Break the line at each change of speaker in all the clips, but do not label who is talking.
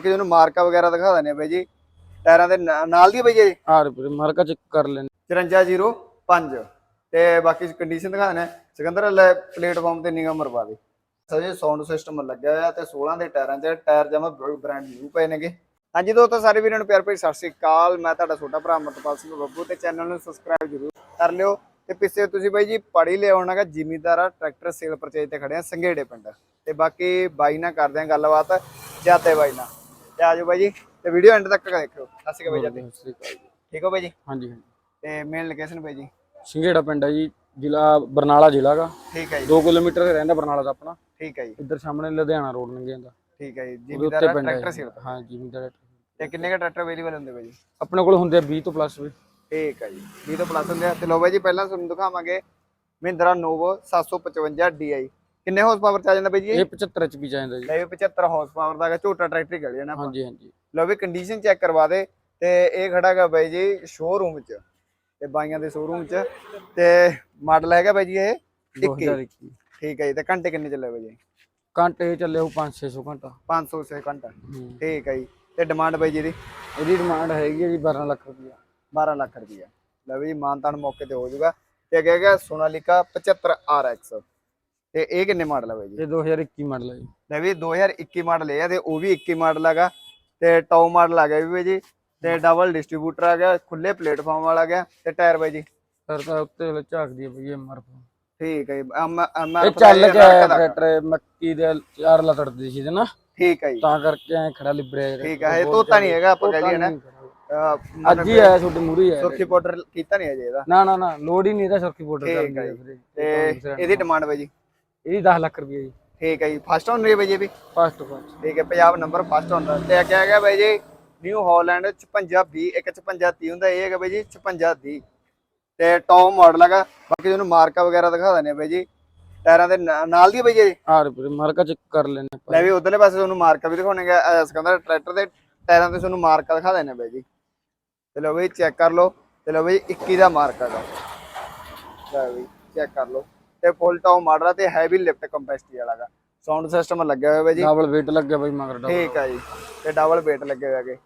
ਕਿ ਉਹਨੂੰ ਮਾਰਕਾ ਵਗੈਰਾ ਦਿਖਾ ਦਿੰਦੇ ਆ ਬਾਈ ਜੀ। ਟਾਇਰਾਂ ਦੇ ਨਾ- ਨਾਲ ਦੀ ਆ ਬਾਈ ਜੀ
ਆ ਵੀਰੇ ਮਾਰਕਾ ਚੈੱਕ ਕਰ ਲੈਣੇ
5405 ਤੇ ਬਾਕੀ ਕੰਡੀਸ਼ਨ ਦਿਖਾ ਦਿੰਦੇ ਆ। ਸਿਕੰਦਰ ਲੈ ਪਲੇਟਫਾਰਮ ਤੇ ਨਿਗਮ ਮਰਵਾ ਦੇ। ਸੋ ਜੀ ਸਾਊਂਡ ਸਿਸਟਮ ਲੱਗਿਆ ਹੋਇਆ ਤੇ 16 ਦੇ ਟਾਇਰਾਂ 'ਚ ਟਾਇਰ ਜਮਾ ਬ੍ਰਾਂਡ ਨਿਊ ਪਏ ਨੇਗੇ। ਹਾਂਜੀ ਦੋਸਤੋ ਸਾਰੇ ਵੀਰਾਂ ਨੂੰ ਪਿਆਰ ਭਰੀ ਸਤਿ ਸ੍ਰੀ ਅਕਾਲ। ਮੈਂ ਤੁਹਾਡਾ ਛੋਟਾ ਭਰਾ ਮਤਪਾਲ ਸਿੰਘ ਬੱਬੂ ਤੇ ਚੈਨਲ ਨੂੰ ਸਬਸਕ੍ਰਾਈਬ ਜ਼ਰੂਰ ਕਰ ਲਿਓ। ਤੇ ਪਿੱਛੇ ਤੁਸੀਂ ਬਾਈ ਜੀ ਪੜੀ ਲਿਆਉਣਾਗਾ ਜ਼ਿਮੀਦਾਰਾ ਟਰੈਕਟਰ ਸੇਲ ਪਰਚੇਜ ਤੇ ਖੜੇ ਆ ਸੰਘੇੜੇ ਪਿੰਡ। ਤੇ ਬਾਕੀ ਬਾਈ ਨਾਲ ਕਰਦੇ ਆ ਗੱਲਬਾਤ ਜਾਤੇ ਬਾਈ ਨਾਲ। ਤੇ ਆਜੋ ਬਾਈ ਜੀ ਤੇ ਵੀਡੀਓ ਐਂਡ ਤੱਕ ਦੇਖਿਓ ਸਤਿ ਸ਼੍ਰੀ ਅਕਾਲ ਬਾਈ ਜਾਤੇ
ਸਤਿ ਸ੍ਰੀ ਅਕਾਲ ਜੀ।
ਠੀਕ ਹੋ ਬਾਈ ਜੀ?
ਹਾਂਜੀ ਹਾਂਜੀ।
ਤੇ ਮੇਨ ਲੋਕੇਸ਼ਨ ਬਾਈ ਜੀ?
ਸਿੰਗੇੜਾ ਪਿੰਡ ਹੈ ਜੀ ਜ਼ਿਲ੍ਹਾ ਬਰਨਾਲਾ ਜ਼ਿਲ੍ਹਾ ਦਾ
ਠੀਕ ਹੈ ਜੀ।
2 ਕਿਲੋਮੀਟਰ ਰਹਿੰਦਾ ਬਰਨਾਲਾ ਦਾ ਆਪਣਾ।
ਠੀਕ ਹੈ ਜੀ।
ਇੱਧਰ ਸਾਹਮਣੇ ਲੁਧਿਆਣਾ ਰੋਡ ਲੰਘੇ ਜਾਂਦਾ
ਠੀਕ ਹੈ ਜੀ ਜ਼ਿਮੀਦਾਰ ਟਰੈਕਟਰ ਸੇਲ
ਹਾਂ ਜ਼ਿਮੀਦਾਰ
ਤੇ ਕਿੰਨੇ ਕ ਟਰੈਕਟਰ ਅਵੇਲੇਬਲ ਹੁੰਦੇ ਬਾਈ ਜੀ?
ਆਪਣੇ ਕੋਲ ਹੁੰਦੇ ਆ 20 ਤੋਂ ਪਲੱਸ ਵੀ।
ਠੀਕ ਹੈ ਜੀ 20 ਤੋਂ ਪਲੱਸ ਹੁੰਦੇ ਆ। ਤੇ ਲੋ ਬਾਈ ਜੀ ਪਹਿਲਾਂ ਤੁਹਾਨੂੰ ਦਿਖਾਵਾਂਗੇ ਮਹਿੰਦਰਾ ਨੋਵੋ 755 DI ਕਿੰਨੇ ਹਾਰਸ ਪਾਵਰ ਚ ਆ ਜਾਂਦਾ ਬਾਈ ਜੀ
ਇਹ? 75 ਚ ਵੀ ਜਾਂਦਾ ਜੀ।
ਲੈ ਵੀ 75 ਹਾਰਸ ਪਾਵਰ ਦਾ ਹੈਗਾ ਝੋਟਾ ਟਰੈਕਟਰ ਹੀ ਨਾ ਆਪਾਂ।
ਹਾਂਜੀ ਹਾਂਜੀ।
ਲੋ ਵੀ ਕੰਡੀਸ਼ਨ ਚੈੱਕ ਕਰਵਾ ਦੇ ਤੇ ਇਹ ਖੜਾ ਹੈਗਾ ਬਾਈ ਜੀ ਸ਼ੋਰੂਮ ਚ ਤੇ ਬਾਈਆਂ ਦੇ ਸ਼ੋਰੂਮ ਚ ਤੇ ਮਾਡਲ ਹੈਗਾ ਬਾਈ ਜੀ ਇਹ 21
2021
ਠੀਕ ਹੈ ਜੀ ਤੇ ਘੰਟੇ ਕਿੰਨੇ ਚੱਲੇ ਬਾਈ ਜੀ?
ਘੰਟੇ ਚੱਲੇ ਉਹ 5-600 ਘੰਟਾ।
500 ਸੇ ਘੰਟਾ।
ਹੂੰ।
ਠੀਕ ਹੈ ਜੀ ਤੇ ਡਿਮਾਂਡ ਬਾਈ ਜੀ ਦੀ
ਇਹਦੀ ਡਿਮਾਂਡ ਹੈਗੀ ਜੀ 12 ਲੱਖ ਰੁਪਇਆ
12 ਲੱਖ ਰੁਪਈਆ। ਲੈ ਵੀ ਮਾਨਤਾਨ ਮੌਕੇ ਤੇ ਹੋ ਜਾਊਗਾ। ਤੇ ਅੱਗੇ ਹੈਗਾ ਸੋਨਾਲੀਕਾ 75 RX ਤੇ ਇਹ ਕਿੰਨੇ ਮਾਡਲ ਹੈ ਬਾਈ ਜੀ?
ਇਹ 2021 ਮਾਡਲ ਹੈ ਜੀ।
ਲੈ ਵੀ 2021 ਮਾਡਲ ਆ ਤੇ ਉਹ ਵੀ 21 ਮਾਡਲ ਹੈਗਾ। ਤੇ ਟੌਪ ਮਾਡਲ ਆ ਗਿਆ ਵੀ ਬਾਈ ਜੀ। ਤੇ ਡਬਲ ਡਿਸਟ੍ਰੀਬਿਊਟਰ ਆ ਗਿਆ ਖੁੱਲੇ ਪਲੇਟਫਾਰਮ ਵਾਲਾ ਗਿਆ। ਤੇ ਟਾਇਰ ਬਾਈ ਜੀ?
ਸਰ ਤਾਂ ਉੱਤੇ ਝਾਕਦੀ ਹੈ ਬਈ ਐਮਆਰ
ਠੀਕ ਹੈ ਜੀ। ਐਮ ਐਮ
ਇਹ ਚੱਲ ਗਿਆ ਟਰੈਕਟਰ ਮੱਕੀ ਦੇ ਚਾਰ ਲਤੜਦੀ ਸੀ ਤੇ ਨਾ
ਠੀਕ ਹੈ ਜੀ।
ਤਾਂ ਕਰਕੇ ਐ ਖੜਾ ਲਿਬੜਿਆ
ਠੀਕ ਹੈ ਇਹ ਤੋਤਾ ਨਹੀਂ ਹੈਗਾ ਆਪਾਂ ਕਹਿ ਲਈਏ ਨਾ।
ਅੱਜ ਹੀ ਆਇਆ ਤੁਹਾਡੇ ਮੂਰੇ ਹੀ ਆਇਆ
ਸੁਰਖੀ ਪਾਊਡਰ ਕੀਤਾ ਨਹੀਂ ਅਜੇ ਇਹਦਾ।
ਨਾ ਨਾ ਨਾ ਲੋਡ ਹੀ ਨਹੀਂ ਇਹਦਾ ਬੋਰਡਰ
ਠੀਕ
ਕਰਨ
ਹੈ
ਦੀ
ਤੇ ਇਹਦੀ ਡਿਮਾਂਡ ਬਾਈ ਜੀ?
ਇਹਦੀ 10 ਲੱਖ ਰੁਪਏ ਜੀ।
ਠੀਕ ਹੈ ਜੀ ਫਸਟ ਓਨਰ ਹੈ ਬਾਈ ਜੀ ਵੀ?
ਫਸਟ ਫਸਟ
ਠੀਕ ਹੈ ਪੰਜਾਬ ਨੰਬਰ ਫਸਟ ਹੁੰਦਾ ਤੇ ਅੱਗੇ ਹੈਗਾ ਬਾਈ ਜੀ? ਨਿਊ ਹਾਲੈਂਡ 56 20 ਇੱਕ 56 30 ਹੁੰਦਾ ਇਹ ਹੈਗਾ ਬਾਈ ਜੀ 56 30 ਤੇ ਟੌਪ ਮਾਡਲ ਹੈਗਾ। ਬਾਕੀ ਤੁਹਾਨੂੰ ਮਾਰਕਾ ਵਗੈਰਾ ਦਿਖਾ ਦਿੰਦੇ ਆ ਬਾਈ ਜੀ। ਟਾਇਰਾਂ ਦੇ ਨਾਲ ਦੀ ਬਾਈ ਜੀ?
ਆ ਵੀਰੇ ਮਾਰਕਾ ਚੈੱਕ ਕਰ ਲੈਣੇ
ਲੈ ਵੀ ਉਧਰਲੇ ਪਾਸੇ ਤੁਹਾਨੂੰ ਮਾਰਕਾ ਵੀ ਦਿਖਾਉਣਗੇ ਸਿਕੰਦਰ ਟਰੈਕਟਰ ਦੇ ਟਾਇਰਾਂ ਤੇ ਤੁਹਾਨੂੰ ਮਾਰਕਾ ਦਿਖਾ ਦਿੰਦੇ ਆ ਬਾਈ ਜੀ। ਤੇ ਲਓ ਬਾਈ ਚੈੱਕ ਕਰ ਲਓ। ਤੇ ਲਓ ਬਾਈ 21 ਦਾ ਮਾਰਕਾ ਦਾ ਲੈ ਬਾਈ ਚੈੱਕ ਕਰ ਲਓ। ਤੇ ਫੁੱਲ ਟੌਪ ਮਾਡਲ ਆ ਤੇ ਹੈਵੀ ਲਿਫਟ ਕੰਪੈਸਿਟੀ ਵਾਲਾ ਗਾ। ਸਾਊਂਡ ਸਿਸਟਮ ਲੱਗਿਆ ਹੋਇਆ ਜੀ।
ਡਬਲ ਵੇਟ ਲੱਗਿਆ ਬਈ ਮਗਰ ਡਬਲ
ਠੀਕ ਆ ਜੀ। ਤੇ ਡਬਲ ਵੇਟ ਲੱਗੇ ਹੋਏ ਹੈਗੇ।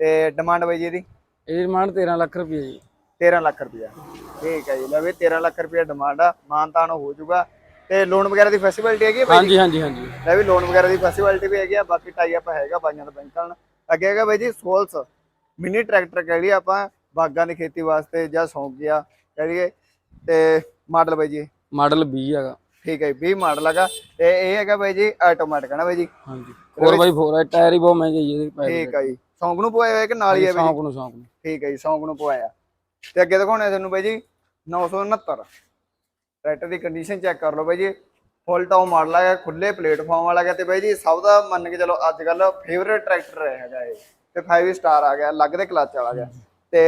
ਤੇ ਡਿਮਾਂਡ ਬਾਈ ਜੀ ਇਹਦੀ?
ਇਹਦੀ ਡਿਮਾਂਡ 13 ਲੱਖ ਰੁਪਏ ਜੀ।
13 ਲੱਖ ਰੁਪਇਆ। ਠੀਕ ਹੈ ਜੀ। ਲੈ ਵੀ 13 ਲੱਖ ਰੁਪਇਆ ਡਿਮਾਂਡ ਆ। ਮਾਨਤਾਨ ਹੋ ਜਾਊਗਾ ਤੇ ਲੋਨ ਵਗੈਰਾ ਦੀ ਫੈਸਿਲਿਟੀ ਹੈਗੀ ਜੀ
ਹਾਂਜੀ ਹਾਂਜੀ ਹਾਂਜੀ।
ਲੈ ਵੀ ਲੋਨ ਵਗੈਰਾ ਦੀ ਫੈਸਿਲਿਟੀ ਵੀ ਹੈਗੀ ਆ। ਬਾਕੀ ਟਾਈ ਅਪ ਹੈਗਾ ਬਾਈਆਂ ਦਾ ਬੈਂਕਾਂ ਨਾਲ ਅੱਗੇ ਹੈਗਾ ਬਾਈ ਜੀ ਸੋਲਸ। ਮਿਨੀ ਟਰੈਕਟਰ ਕਹਿ ਲਈਏ ਆਪਾਂ। ਬਾਗਾਂ ਦੀ ਖੇਤੀ ਵਾਸਤੇ ਜਾਂ ਸੌਂਕ ਗਿਆ ਕਹਿ ਲਈਏ। ਤੇ ਮਾਡਲ ਬਾਈ ਜੀ।
ਮਾਡਲ 20 ਹੈਗਾ।
ਠੀਕ ਹੈ 20 ਮਾਡਲ ਹੈਗਾ। ਤੇ ਇਹ ਹੈਗਾ ਬਾਈ ਜੀ ਆਟੋਮੈਟਿਕ ਹੈ ਨਾ ਬਾਈ ਜੀ?
ਹਾਂਜੀ। 4x4 ਹੈ ਟਾਇਰ ਹੀ ਬਹੁਤ ਮਹਿੰਗੇ ਜੀ ਇਹਦੇ
ਠੀਕ ਹੈ ਜੀ। ਸੌਂਕ ਨੂੰ ਪਵਾਇਆ ਹੋਇਆ ਕਿ ਨਾਲ ਹੀ ਹੈ ਬਾਈ?
ਸ਼ੌਂਕ ਨੂੰ ਸ਼ੌਂਕ ਨੂੰ।
ਠੀਕ ਹੈ ਜੀ ਸੌਂਕ ਨੂੰ ਪਵਾਇਆ। ਤੇ ਅੱਗੇ ਦਿਖਾਉਣੇ ਤੁਹਾਨੂੰ ਬਾਈ ਜੀ 969 ਟਰੈਕਟਰ ਦੀ ਕੰਡੀਸ਼ਨ ਚੈੱਕ ਕਰ ਲਓ ਬਾਈ ਜੀ। ਫੁੱਲ ਟਾਉ ਮਾਡਲ ਹੈਗਾ ਖੁੱਲੇ ਪਲੇਟਫਾਰਮ ਵਾਲਾ ਹੈਗਾ ਤੇ ਬਾਈ ਜੀ ਸਭ ਦਾ ਮੰਨ ਕੇ ਚਲੋ ਅੱਜ ਕੱਲ ਫੇਵਰੇਟ ਟਰੈਕਟਰ ਹੈਗਾ ਇਹ। ਤੇ 5 ਸਟਾਰ ਆ ਗਿਆ ਲੱਗ ਦੇ ਕਲਚ ਵਾਲਾ ਗਿਆ ਤੇ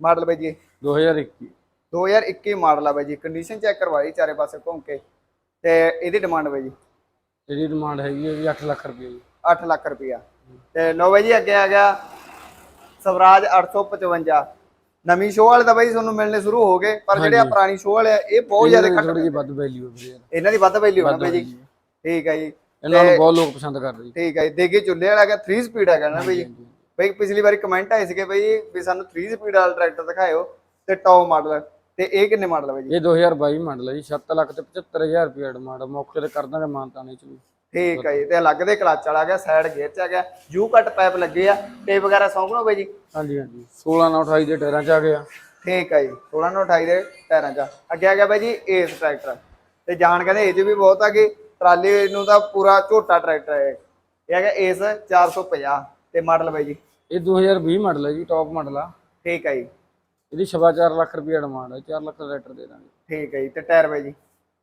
ਮਾਡਲ ਬਾਈ ਜੀ?
2021
2021 ਮਾਡਲ ਆ ਬਾਈ ਜੀ ਕੰਡੀਸ਼ਨ ਚੈੱਕ ਕਰਵਾਈ ਚਾਰੇ ਪਾਸੇ ਘੁੰਮ ਕੇ ਤੇ ਇਹਦੀ ਡਿਮਾਂਡ ਬਾਈ ਜੀ?
ਇਹਦੀ ਡਿਮਾਂਡ ਹੈਗੀ ਹੈ ਜੀ 8 ਲੱਖ ਰੁਪਏ ਜੀ।
8 ਲੱਖ ਰੁਪਇਆ। ਤੇ ਲੋ ਬਾਈ ਜੀ ਅੱਗੇ ਆ ਗਿਆ ਸਵਰਾਜ 855 ਨਵੀਂ ਸ਼ੋਅ ਵਾਲੇ ਤਾਂ ਬਾਈ ਤੁਹਾਨੂੰ ਮਿਲਣੇ ਸ਼ੁਰੂ ਹੋ ਗਏ ਪਰ ਜਿਹੜੇ ਆ ਪੁਰਾਣੀ ਸ਼ੋਅ ਵਾਲੇ ਆ ਇਹ ਬਹੁਤ ਜ਼ਿਆਦਾ ਘੱਟ
ਥੋੜੀ ਜਿਹੀ ਵੱਧ ਵੈਲਿਊ ਹੈ
ਇਹਨਾਂ ਦੀ ਵੱਧ ਵੈਲਿਊ ਹੋਣਾ ਬਾਈ ਜੀ। ਠੀਕ ਹੈ ਜੀ।
ਇਹਨਾਂ ਨੂੰ ਬਹੁਤ ਲੋਕ ਪਸੰਦ ਕਰਦੇ ਜੀ।
ਠੀਕ ਹੈ ਦੇਗੀ ਚੁੱਲੇ ਵਾਲਾ ਹੈਗਾ 3 ਸਪੀਡ ਹੈਗਾ ਨਾ ਬਾਈ। ਬਈ ਪਿਛਲੀ ਵਾਰੀ ਕਮੈਂਟ ਆਏ ਸੀਗੇ ਬਈ ਵੀ ਸਾਨੂੰ 3 ਸਪੀਡ ਵਾਲਾ ਟਰੈਕਟਰ ਦਿਖਾਇਓ ਤੇ ਟੌਪ ਮਾਡਲ ਤੇ ਇਹ ਕਿੰਨੇ ਮਾਡਲ ਹੈ ਜੀ?
ਇਹ 2022 ਮਾਡਲ ਹੈ ਜੀ 7 ਲੱਖ ਤੇ 75000 ਰੁਪਏ ਡਿਮਾਂਡ ਮੌਕੇ ਤੇ ਕਰ ਦਾਂਗੇ ਮਾਨਤਾਨੇ ਚ ਵੀ।
ਠੀਕ ਹੈ ਜੀ ਤੇ ਅਲੱਗ ਦੇ ਕਲਚ ਵਾਲਾ ਗਿਆ ਸਾਈਡ ਗੇਅਰ ਚ ਆ ਗਿਆ ਯੂ ਕੱਟ ਪਾਈਪ ਲੱਗੇ ਆ ਟੇਪ ਵਗੈਰਾ ਸੌਂਕਣੋ ਬਾਈ ਜੀ?
ਹਾਂਜੀ ਹਾਂਜੀ। 16 ਨਾਲ 28 ਦੇ ਟਾਇਰਾਂ ਚ ਆ ਗਿਆ।
ਠੀਕ ਹੈ ਜੀ 16 ਨੂੰ 28 ਦੇ ਟਾਇਰਾਂ ਚ ਅੱਗੇ ਆ ਗਿਆ ਬਾਈ ਜੀ ਏਸ ਟਰੈਕਟਰ ਤੇ ਜਾਣ ਕਹਿੰਦੇ ਇਹ ਵੀ ਬਹੁਤ ਆ ਕਿ ਟਰਾਲੀ ਨੂੰ ਤਾਂ ਪੂਰਾ ਝੋਟਾ ਟਰੈਕਟਰ ਹੈ ਇਹ। ਹੈਗਾ ਏਸ 450 ਤੇ ਮਾਡਲ ਬਾਈ ਜੀ।
ਇਹ 2020 ਮਾਡਲ ਹੈ ਜੀ ਟੌਪ ਮਾਡਲ ਆ।
ਠੀਕ ਹੈ ਜੀ।
ਇਹਦੀ ਸਵਾ ਚਾਰ ਲੱਖ ਰੁਪਏ ਡਿਮਾਂਡ ਹੈ 4 ਲੱਖ ਦਾ ਰੇਟਰ ਦੇ ਦਾਂਗੇ।
ਠੀਕ ਹੈ ਜੀ ਤੇ ਟਾਇਰ ਬਾਈ ਜੀ।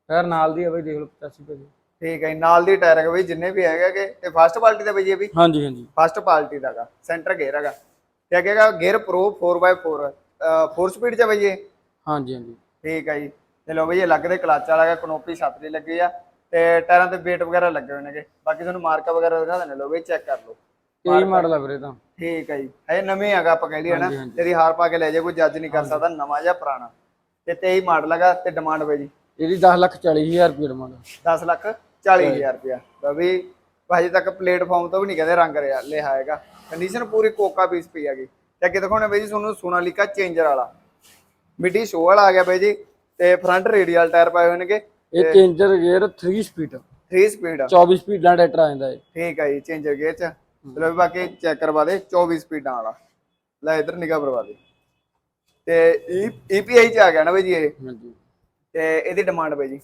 ਫਿਰ ਨਾਲ ਦੀ ਹੈ ਬਈ ਦੇਖ ਲਓ 85 ਰੁਪਏ ਦੀ
ਠੀਕ ਹੈ ਜੀ ਨਾਲ ਦੀ ਟਾਇਰ ਹੈਗਾ ਬਾਈ ਜਿੰਨੇ ਵੀ ਹੈਗੇ ਤੇ ਫਸਟ ਪਾਰਟੀ ਦਾ ਬਾਈ ਜੀ ਇਹ ਵੀ?
ਹਾਂਜੀ ਹਾਂਜੀ।
ਫਸਟ ਪਾਰਟੀ ਦਾ ਗਾ ਸੈਂਟਰ ਗੇਅਰ ਹੈਗਾ। ਤੇ ਅੱਗੇ ਹੈਗਾ ਗੇਅਰ ਪ੍ਰੋ 4x4 4 ਸਪੀਡ ਚ ਆ ਬਾਈ ਜੀ ਇਹ?
ਹਾਂਜੀ ਹਾਂਜੀ।
ਠੀਕ ਹੈ ਜੀ। ਤੇ ਲੋ ਬਈ ਇਹ ਲੱਗ ਦੇ ਕਲਚ ਵਾਲਾ ਹੈਗਾ ਕਨੋਪੀ ਛਤਰੀ ਲੱਗੀ ਆ। ਤੇ ਟਾਇਰਾਂ ਤੇ ਵੇਟ ਵਗੈਰਾ ਲੱਗੇ ਹੋਏ ਨੇਗੇ। ਬਾਕੀ ਤੁਹਾਨੂੰ ਮਾਰਕਾ ਵਗੈਰਾ ਦਿਖਾ ਦਿੰਦੇ ਲੋ ਬਈ ਚੈੱਕ ਕਰ ਲਓ।
ਇਹ ਮਾਡਲ ਆ ਵੀਰੇ ਤਾਂ।
ਠੀਕ ਹੈ ਜੀ। ਇਹ ਨਵੇਂ ਹੈਗਾ ਆਪਾਂ ਕਹਿ ਲਈਏ ਨਾ।
ਹਾਂਜੀ, ਹਾਂਜੀ।
ਤੇਰੀ ਹਾਰ ਪਾ ਕੇ ਲੈ ਜਾ ਕੋਈ ਜੱਜ ਨਹੀਂ ਕਰ ਸਕਦਾ ਨਵਾਂ ਜਾਂ ਪੁਰਾਣਾ। ਤੇ 23 ਮਾਡਲ ਹੈਗਾ ਤੇ ਡਿਮਾਂਡ ਬਾਈ ਜੀ।
ਇਹਦੀ 10 ਲੱਖ 40000 ਰੁਪਏ ਡਿਮਾਂਡ
10 ਲੱਖ 40000 ਰੁਪਇਆ ਲੋ ਵੀ ਹਜੇ ਤੱਕ ਪਲੇਟਫਾਰਮ ਤੋਂ ਵੀ ਨਹੀਂ ਕਹਿੰਦੇ ਰੰਗ ਰਿਹਾ ਲਿਆ ਹੈਗਾ। ਕੰਡੀਸ਼ਨ ਪੂਰੀ ਕੋਕਾ ਪੀਸ ਪਈ ਹੈਗੀ। ਤੇ ਅੱਗੇ ਦਿਖਾਉਣੇ ਬਾਈ ਜੀ ਤੁਹਾਨੂੰ ਸੋਨਾਲੀਕਾ ਚੇਂਜਰ ਵਾਲਾ। ਮਿੱਡੀ ਸ਼ੋ ਵਾਲਾ ਆ ਗਿਆ ਬਾਈ ਜੀ ਤੇ ਫਰੰਟ ਰੇਡੀਅਲ ਟਾਇਰ ਪਾਏ ਹੋਏ ਨੇਗੇ।
ਇਹ ਚੇਂਜਰ ਗੇਅਰ 3 ਸਪੀਡ
3 ਸਪੀਡ
24 ਸਪੀਡਾਂ ਟਰੈਕਟਰ ਆ ਜਾਂਦਾ ਹੈ
ਠੀਕ ਹੈ ਜੀ ਚੇਂਜਰ ਗੇਅਰ ਚ। ਚਲੋ ਵੀ ਬਾਕੀ ਚੈੱਕ ਕਰਵਾ ਦੇ 24 ਸਪੀਡਾਂ ਵਾਲਾ ਲੈ ਇਧਰ ਨਿਗਾਹ ਕਰਵਾ ਦੇ। ਤੇ ਈਪੀਆਈ ਚ ਆ ਗਿਆ ਨਾ ਬਾਈ ਜੀ ਇਹ?
ਹਾਂਜੀ।
ਤੇ ਇਹਦੀ ਡਿਮਾਂਡ ਬਾਈ ਜੀ?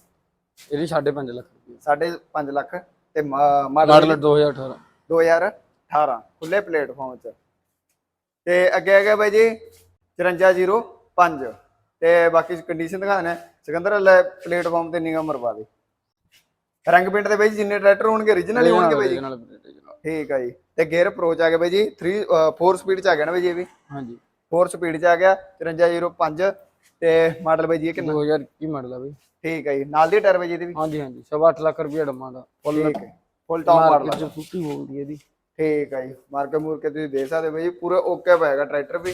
ਇਹਦੀ 5.5 ਲੱਖ ਰੁਪਏ
5.5 ਲੱਖ। ਤੇ ਮਾਡਲ
ਮਾਡਲ 2018
2018 ਖੁੱਲੇ ਪਲੇਟਫਾਰਮ 'ਚ। ਤੇ ਅੱਗੇ ਹੈਗਾ ਬਾਈ ਜੀ 5405 ਤੇ ਬਾਕੀ ਕੰਡੀਸ਼ਨ ਦਿਖਾ ਦੇਣਾ ਸਿਕੰਦਰ ਵਾਲੇ ਪਲੇਟਫਾਰਮ ਤੇ ਨਿਗਾਹ ਮਰਵਾ ਦੇ। ਰੰਗ ਪਿੰਡ ਦੇ ਬਾਈ ਜਿੰਨੇ ਟਰੈਕਟਰ ਹੋਣਗੇ origignal ਹੀ ਹੋਣਗੇ ਬਾਈ ਜੀ। ਠੀਕ ਆ ਜੀ। ਤੇ ਗੇਅਰ ਅਪਰੋਚ ਆ ਗਿਆ ਬਾਈ ਜੀ 3 4 ਸਪੀਡ 'ਚ ਆ ਗਿਆ ਨਾ ਬਾਈ ਜੀ ਇਹ ਵੀ।
ਹਾਂਜੀ।
4 ਸਪੀਡ 'ਚ ਆ ਗਿਆ 5405 ਤੇ ਮਾਡਲ ਬਾਈ ਜੀ ਇਹ ਕਿੰਨਾ?
2021 ਮਾਡਲ ਆ ਬਈ।
ਠੀਕ ਹੈ ਜੀ ਨਾਲ ਦੀ ਟਾਇਰ ਬਾਈ ਜੀ ਇਹਦੇ ਵੀ?
ਹਾਂਜੀ ਹਾਂਜੀ ਸਵਾ 8 ਲੱਖ ਰੁਪਏ ਡਿਮਾਂਡ ਆ ਫੁੱਲ
ਠੀਕ ਹੈ ਫੁੱਲ ਟਾਪ ਮਾਡਲ
ਚ ਸੁੱਕੀ ਬੋਲਦੀ ਇਹਦੀ।
ਠੀਕ ਹੈ ਜੀ ਮਾਰਕੇ ਮੂਰਕੇ ਤੁਸੀਂ ਦੇਖ ਸਕਦੇ ਹੋ ਬਾਈ ਜੀ ਪੂਰਾ ਓਕੇ ਪਏਗਾ ਟਰੈਕਟਰ ਵੀ।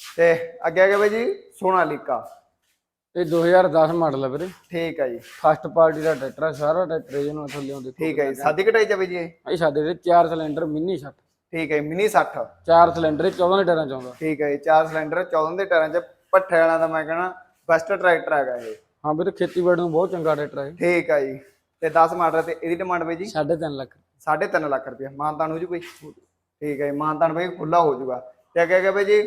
ਤੇ ਅੱਗੇ ਆ ਗਿਆ ਬਾਈ ਜੀ ਸੋਨਾਲੀਕਾ।
ਇਹ 2010 ਮਾਡਲ ਆ ਵੀਰੇ।
ਠੀਕ ਹੈ ਜੀ।
ਫਸਟ ਪਾਰਟੀ ਦਾ ਟਰੈਕਟਰ ਆ ਸਾਰਾ ਟਰੈਕਟਰ ਇਹਨਾਂ ਥੱਲੇ ਆਉਂਦੇ
ਠੀਕ ਹੈ ਜੀ। ਸਾਦੀ ਕਟਾਈ ਚ ਆ ਬਾਈ ਜੀ ਇਹ?
ਇਹ ਸਾਡੇ ਦੇ 4 ਸਿਲੰਡਰ ਮਿੰਨੀ 60
ਠੀਕ ਹੈ ਮਿਨੀ 60
4 ਸਿਲੰਡਰ 14 ਲੀਟਰਾਂ ਚ ਆਉਂਦਾ।
ਠੀਕ ਹੈ ਜੀ ਚਾਰ ਸਿਲੰਡਰ 14 ਦੇ ਟਾਇਰਾਂ ਚ। ਪੱਠੇ ਵਾਲਾ ਦਾ ਮੈਂ ਕਹਣਾ ਬੈਸਟ ਟਰੈਕਟਰ ਹੈਗਾ ਇਹ।
ਹਾਂ ਵੀਰੇ ਖੇਤੀਬਾੜੀ ਨੂੰ ਬਹੁਤ ਚੰਗਾ ਟਰੈਕਟਰ ਹੈ
ਠੀਕ ਹੈ ਜੀ। ਤੇ 10 ਮਾਡਲ ਤੇ ਇਹਦੀ ਡਿਮਾਂਡ ਬਾਈ ਜੀ?
3.5 ਲੱਖ।
3.5 ਲੱਖ ਰੁਪਏ ਮਾਨਤਾਨ ਹੋ ਜੂ ਕੋਈ? ਠੀਕ ਹੈ ਜੀ ਮਾਨਤਾਨ ਬਾਈ ਖੁੱਲਾ ਹੋ ਜੂਗਾ। ਤੇ ਅੱਗੇ ਅੱਗੇ ਬਾਈ ਜੀ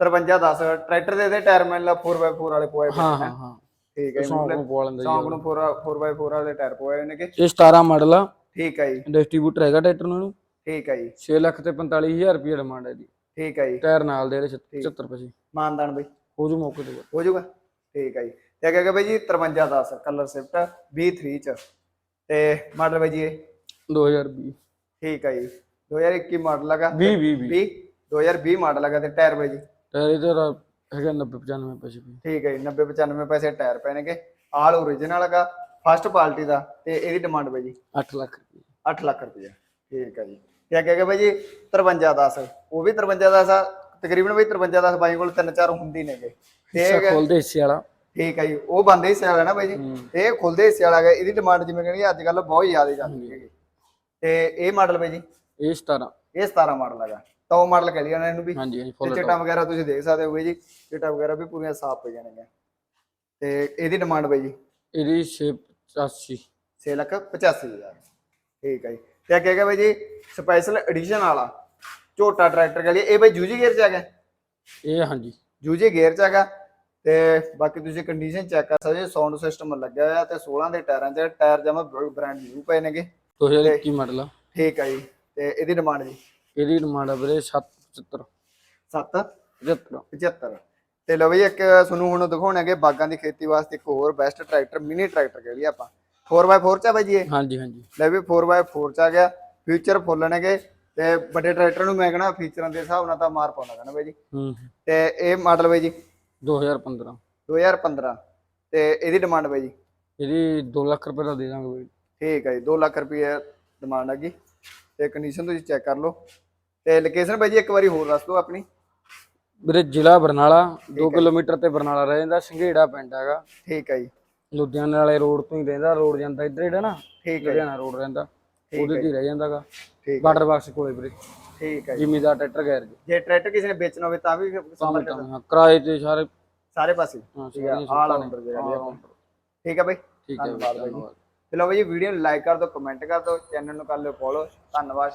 5310 ਟਰੈਕਟਰ ਦੇ ਦੇ ਟਾਇਰ ਮੈਨ ਲਾ 4x4 ਵਾਲੇ ਪੋਏ ਪਏ
ਹਾਂ। ਹਾਂ ਹਾਂ।
ਠੀਕ ਹੈ ਜੀ
ਸੌਂਕ ਨੂੰ ਪਵਾ ਲੈਂਦਾ
ਸੌਂਕ ਨੂੰ 4 4x4 ਵਾਲੇ ਟਾਇਰ ਪੋਏ ਨੇ ਕਿ?
ਜੀ ਇਹ 17 ਮਾਡਲ ਆ।
ਠੀਕ ਹੈ ਜੀ।
ਡਿਸਟ੍ਰੀਬਿਊਟਰ ਹੈਗਾ ਟਰੈਕਟਰ ਨੂੰ ਇਹਨੂੰ।
ਠੀਕ ਹੈ ਜੀ।
6 ਲੱਖ ਤੇ 45000 ਰੁਪਏ ਡਿਮਾਂਡ ਹੈ ਦੀ
ਠੀਕ ਹੈ ਜੀ।
ਟਾਇਰ ਨਾਲ ਦੇ ਇਹਦੇ 75 ਪੈਸੇ
ਮਾਨਦਾਨ ਬਾਈ।
ਹੋ ਜੂ ਮੌਕੇ ਤੇ।
ਹੋ ਜਾਊਗਾ ਠੀਕ ਹੈ ਜੀ। ਤੇ ਅੱਗੇ ਬਾਈ ਜੀ 5310 ਕਲਰ ਸ਼ਿਫਟ V3 ਚ। ਤੇ ਮਾਡਲ ਬਾਈ ਜੀ ਇਹ?
2020
ਠੀਕ ਹੈ ਜੀ। 2021 ਮਾਡਲ ਹੈਗਾ।
20 20 20
20 2020 ਮਾਡਲ ਹੈਗਾ ਤੇ ਟਾਇਰ ਬਾਈ ਜੀ।
ਟਾਇਰ ਇਹਦਾ ਹੈਗਾ 90 95 ਪੈਸੇ ਵੀ।
ਠੀਕ ਹੈ ਜੀ 90 95 ਪੈਸੇ ਟਾਇਰ ਪੈਣਗੇ। ਆਲ ਓਰੀਜਨਲ ਹੈਗਾ ਫਸਟ ਪਾਰਟੀ ਦਾ ਤੇ ਇਹਦੀ ਡਿਮਾਂਡ ਬਾਈ ਜੀ।
8 ਲੱਖ ਰੁਪਏ।
8 ਲੱਖ ਰੁਪਏ। ਠੀਕ ਹੈ ਜੀ। ਤੇ ਅੱਗੇ ਬਾਈ ਜੀ 5310 ਉਹ ਵੀ 5310 ਆ। ਤਕਰੀਬਨ ਬਾਈ 5310 ਬਾਈ ਕੋਲ ਤਿੰਨ ਚਾਰ ਹੁੰਦੀ ਨੇਗੇ। ਤੇ
ਖੋਲਦੇ ਹਿੱਸੇ ਵਾਲਾ।
ਠੀਕ ਹੈ ਜੀ ਉਹ ਬੰਦੇ ਹਿੱਸੇ ਵਾਲਾ ਨਾ ਬਾਈ ਜੀ। ਇਹ ਖੁੱਲਦੇ ਹਿੱਸੇ ਵਾਲਾ ਹੈਗਾ ਇਹਦੀ ਡਿਮਾਂਡ ਜਿਵੇਂ ਕਹਿੰਦੇ ਅੱਜ ਕੱਲ ਬਹੁਤ ਜ਼ਿਆਦਾ ਜਾਂਦੀ ਹੈਗੀ। ਤੇ ਇਹ ਮਾਡਲ ਬਾਈ ਜੀ।
ਇਹ 17
ਇਹ 17 ਮਾਡਲ ਹੈਗਾ। ਉਹ ਮਾਡਲ ਕਹਿ ਲਿਆ ਇਹਨੂੰ ਵੀ
ਹਾਂਜੀ ਹਾਂਜੀ
ਤੇ
ਫੁੱਲ
ਚਿੱਟਾ ਵਗੈਰਾ ਤੁਸੀਂ ਦੇਖ ਸਕਦੇ ਹੋ ਬਾਈ ਜੀ ਚਿੱਟਾ ਵਗੈਰਾ ਵੀ ਪੂਰੀਆਂ ਸਾਫ਼ ਪਈ ਜਾਣਗੀਆਂ ਤੇ ਇਹਦੀ ਡਿਮਾਂਡ ਬਾਈ ਜੀ?
ਇਹਦੀ 685
6 ਲੱਖ 85 ਹਜ਼ਾਰ। ਠੀਕ ਹੈ ਜੀ। ਤੇ ਅੱਗੇ ਹੈਗਾ ਬਾਈ ਜੀ ਸਪੈਸ਼ਲ ਐਡੀਸ਼ਨ ਵਾਲਾ ਝੋਟਾ ਟਰੈਕਟਰ ਕਹ ਲਈ ਇਹ ਬਾਈ ਜੂਜੀ ਗੇਅਰ ਚ ਹੈਗਾ?
ਇਹ ਹਾਂਜੀ।
ਜੂਜੀ ਗੇਅਰ ਚ ਹੈਗਾ। ਤੇ ਬਾਕੀ ਤੁਸੀਂ ਕੰਡੀਸ਼ਨ ਚੈੱਕ ਕਰ ਸਕਦੇ ਹੋ ਸਾਊਂਡ ਸਿਸਟਮ ਲੱਗਿਆ ਹੋਇਆ ਤੇ 16 ਦੇ ਟਾਇਰਾਂ 'ਚ ਟਾਇਰ ਜਮਾ ਬ੍ਰਾਂਡ ਨਿਊ ਪਏ ਨੇਗੇ।
2021 ਮਾਡਲ ਆ?
ਠੀਕ ਹੈ ਜੀ। ਤੇ ਇਹਦੀ ਡਿਮਾਂਡ ਜੀ?
ਇਹਦੀ ਡਿਮਾਂਡ ਆ ਵੀਰੇ 775
7
75
75 ਤੇ ਲਓ ਬਈ ਇੱਕ ਤੁਹਾਨੂੰ ਹੁਣ ਦਿਖਾਉਣਾਗੇ ਬਾਗਾਂ ਦੀ ਖੇਤੀ ਵਾਸਤੇ ਇੱਕ ਹੋਰ ਬੈਸਟ ਟਰੈਕਟਰ ਮਿਨੀ ਟਰੈਕਟਰ ਕਹਿ ਆਪਾਂ। 4x4 ਚ ਆ ਬਾਈ ਜੀ ਇਹ?
ਹਾਂਜੀ ਹਾਂਜੀ।
ਲੈ ਵੀ 4x4 ਚ ਆ ਗਿਆ। ਫਿਊਚਰ ਫੁੱਲ ਨੇਗੇ ਤੇ ਵੱਡੇ ਟਰੈਕਟਰ ਨੂੰ ਮੈਂ ਕਹਣਾ ਫੀਚਰਾਂ ਦੇ ਹਿਸਾਬ ਨਾਲ ਤਾਂ ਮਾਰ ਪਾਉਣਾ ਕਹਿੰਦਾ ਬਾਈ ਜੀ।
ਹੂੰ
ਤੇ ਇਹ ਮਾਡਲ ਬਾਈ ਜੀ?
2015
2015 ਤੇ ਇਹਦੀ ਡਿਮਾਂਡ ਬਾਈ ਜੀ?
ਇਹਦੀ 2 ਲੱਖ ਰੁਪਏ ਦਾ ਦੇ ਦਾਂਗੇ ਵੀਰੇ
ਠੀਕ ਹੈ ਜੀ 2 ਲੱਖ ਰੁਪਏ ਡਿਮਾਂਡ ਹੈਗੀ ਤੇ ਕੰਡੀਸ਼ਨ ਤੁਸੀਂ ਚੈੱਕ ਕਰ ਲਓ। ਤੇ ਲੋਕੇਸ਼ਨ ਬਾਈ ਜੀ ਇੱਕ ਵਾਰੀ ਹੋਰ ਦੱਸ ਦਿਓ ਆਪਣੀ।
ਵੀਰੇ ਜ਼ਿਲ੍ਹਾ ਬਰਨਾਲਾ 2 ਕਿਲੋਮੀਟਰ ਤੇ ਬਰਨਾਲਾ ਰਹਿ ਜਾਂਦਾ ਸੰਘੇੜਾ ਪਿੰਡ ਹੈਗਾ।
ਠੀਕ ਹੈ ਜੀ।
ਲੁਧਿਆਣੇ ਵਾਲੇ ਰੋਡ ਤੋਂ ਹੀ ਰਹਿੰਦਾ ਰੋਡ ਜਾਂਦਾ ਇੱਧਰ ਜਿਹੜਾ ਨਾ
ਠੀਕ ਹੈ
ਲੁਧਿਆਣਾ ਰੋਡ ਰਹਿੰਦਾ ਉਹਦੇ ਤੇ ਹੀ ਰਹਿ ਜਾਂਦਾਗਾ।
ਠੀਕ
ਬਾਰਡਰ ਬਾਕਸ ਕੋਲੇ ਵੀਰੇ।
ਠੀਕ ਹੈ ਜੀ।
ਜ਼ਿਮੀਦਾਰ ਟਰੈਕਟਰ ਗੈਰਜ
ਜੇ ਟਰੈਕਟਰ ਕਿਸੇ ਨੇ ਵੇਚਣਾ ਹੋਵੇ ਤਾਂ ਵੀ ਕਰ
ਹਾਂ ਕਿਰਾਏ ਤੇ ਸਾਰੇ
ਸਾਰੇ ਪਾਸੇ। ਠੀਕ ਹੈ ਆਲ। ਆਉਂਦਰ
rounder।
ਠੀਕ ਹੈ ਬਾਈ।
ਠੀਕ ਹੈ
ਬਾਈ ਜੀ
ਧੰਨਵਾਦ
ਚਲੋ ਬਾਈ ਜੀ ਵੀਡੀਓ ਨੂੰ ਲਾਈਕ ਕਰ ਦਿਓ ਕਮੈਂਟ ਕਰ ਦਿਓ ਚੈਨਲ ਨੂੰ ਕਰ ਲਿਓ ਫੋਲੋ ਧੰਨਵਾਦ